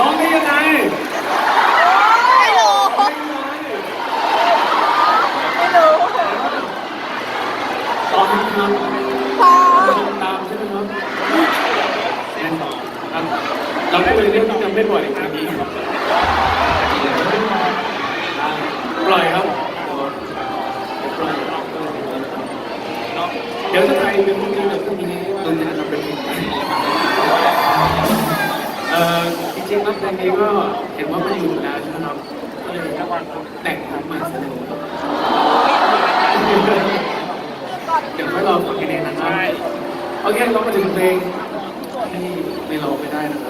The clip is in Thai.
ร้องได้ยังไงไม่รู้ไม่รู้ตอบพอตามใช่ไหมครับแน่นอนครับเราพูดเรื่องที่จำไม่บ่อยครับนี้ปล่อยครับเดี๋ยวจะไปเป็นพรุ่นดี๋ยวพรุ่นี้ตรงนี้ จริงๆแล้วเพลงนี้ก็เห็นว่ามันอยู่นานนะครับก็เลยแต่งขึ้นมาเสนอเดี๋ยวค่อยรอฟังกันเองนะครับโอเคเรามาถึงเพลงที่ไม่รอไม่ได้นะครับ